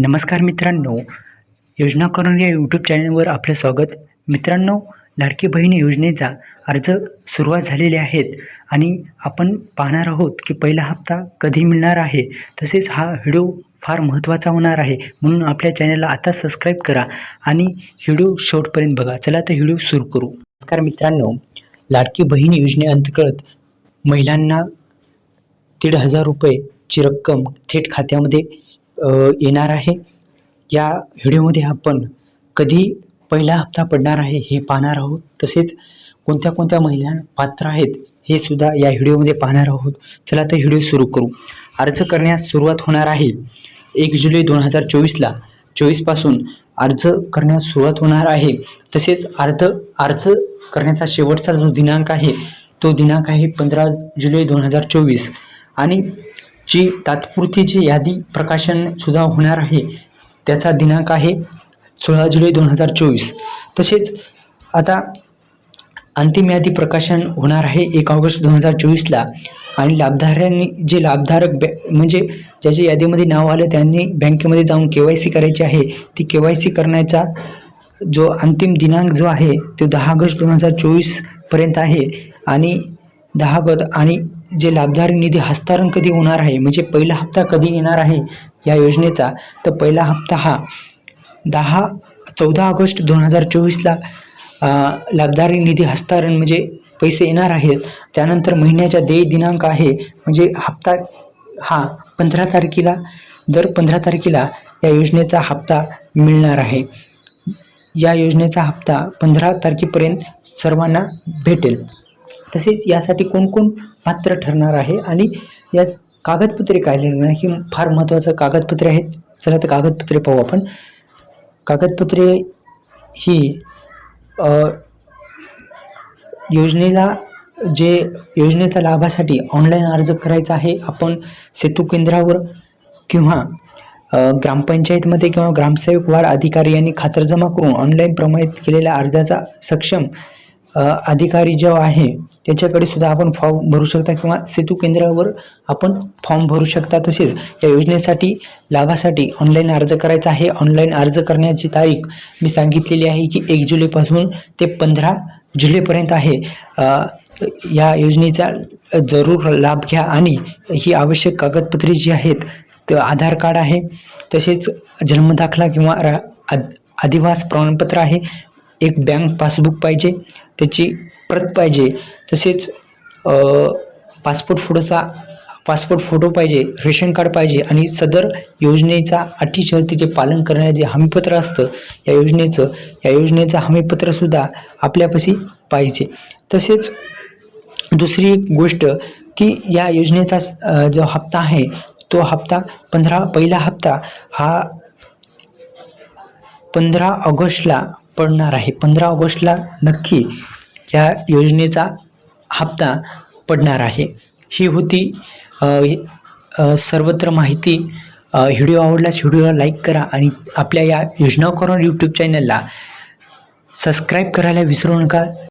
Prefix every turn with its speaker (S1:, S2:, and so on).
S1: नमस्कार मित्रांनो. योजना करून या यूट्यूब चॅनलवर आपलं स्वागत. मित्रांनो लाडकी बहीण योजनेचा अर्ज सुरुवात झालेले आहेत आणि आपण पाहणार आहोत की पहिला हप्ता कधी मिळणार आहे. तसेच हा व्हिडिओ फार महत्त्वाचा होणार आहे. म्हणून आपल्या चॅनलला आता सबस्क्राईब करा आणि व्हिडिओ शेवटपर्यंत बघा. चला तर व्हिडिओ सुरू करू. नमस्कार मित्रांनो. लाडकी बहीण योजनेअंतर्गत महिलांना दीड हजार रुपयेची रक्कम थेट खात्यामध्ये येणार आहे. या व्हिडिओमध्ये आपण कधी पहिला हप्ता पडणार आहे हे पाहणार आहोत. तसेच कोणत्या कोणत्या महिला पात्र आहेत हे सुद्धा या व्हिडिओमध्ये पाहणार आहोत. चला तर व्हिडिओ सुरू करू. अर्ज करण्यास सुरुवात होणार आहे. एक जुलै दोन हजार चोवीसला चोवीसपासून अर्ज करण्यास सुरुवात होणार आहे. तसेच अर्ज अर्ज करण्याचा शेवटचा जो दिनांक आहे तो दिनांक आहे पंधरा जुलै दोन हजार चोवीस. आणि जी तात्पुरती जी यादी प्रकाशनसुद्धा होणार आहे त्याचा दिनांक आहे सोळा जुलै दोन हजार चोवीस. तसेच आता अंतिम यादी प्रकाशन होणार आहे एक ऑगस्ट दोन हजार चोवीसला. आणि लाभधाऱ्यांनी जे लाभधारक बॅ म्हणजे ज्याच्या यादीमध्ये नाव आलं त्यांनी बँकेमध्ये जाऊन के वाय सी करायची आहे. ती के वाय सी करण्याचा जो अंतिम दिनांक जो आहे तो दहा ऑगस्ट दोन हजार चोवीसपर्यंत आहे. आणि दहाबद आणि जे लाभधारी निधी हस्तांतरण कधी होणार आहे म्हणजे पहिला हप्ता कधी येणार आहे या योजनेचा तर पहिला हप्ता हा दहा चौदा ऑगस्ट दोन हजार चोवीसला लाभधारी निधी हस्तांतरण म्हणजे पैसे येणार आहेत. त्यानंतर महिन्याच्या देय दिनांक आहे म्हणजे हप्ता हा पंधरा तारखेला दर पंधरा तारखेला या योजनेचा हप्ता मिळणार आहे. या योजनेचा हप्ता पंधरा तारखेपर्यंत सर्वांना भेटेल. तसेच यासाठी कोणकोण पात्र ठरणार आहे? आणि या कागदपत्रे काय लिहिणं ही फार महत्त्वाचं कागदपत्रे आहेत. चला तर कागदपत्रे पाहू आपण. कागदपत्रे ही योजनेला जे योजनेचा लाभासाठी ऑनलाईन अर्ज करायचा आहे आपण सेतू केंद्रावर किंवा ग्रामपंचायतमध्ये किंवा ग्रामसेवक वाढ अधिकारी यांनी खातरजमा करून ऑनलाईन प्रमाणित केलेल्या अर्जाचा सक्षम अधिकारी जो आहे त्याच्याकडे सुद्धा आपण फॉर्म भरू शकता किंवा सेतू केंद्रावर आपण फॉर्म भरू शकता तसेच या योजनेसाठी लाभासाठी ऑनलाईन अर्ज करायचा आहे. ऑनलाईन अर्ज करण्याची तारीख मी सांगितलेली आहे की एक जुलैपासून ते पंधरा जुलैपर्यंत आहे. या योजनेचा जरूर लाभ घ्या आणि ही आवश्यक कागदपत्रे जी आहेत तर आधार कार्ड आहे तसेच जन्मदाखला किंवा रा आद प्रमाणपत्र आहे एक बँक पासबुक पाहिजे त्याची प्रत पाहिजे. तसेच पासपोर्ट फोटोचा पासपोर्ट फोटो पाहिजे रेशन कार्ड पाहिजे आणि सदर योजनेचा अटी शर्तीचे पालन करण्याचे जे हमीपत्र असतं या योजनेचं या योजनेचं हमीपत्रसुद्धा आपल्यापाशी पाहिजे. तसेच दुसरी एक गोष्ट की या योजनेचा जो हप्ता आहे तो हप्ता पंधरा पहिला हप्ता हा पंधरा ऑगस्टला पडणार आहे. पंधरा ऑगस्टला नक्की या योजनेचा हप्ता पडणार आहे. ही होती सर्वत्र माहिती. व्हिडिओ आवडल्यास व्हिडिओला लाईक करा आणि आपल्या या योजना करून यूट्यूब चॅनलला सबस्क्राईब करायला विसरू नका.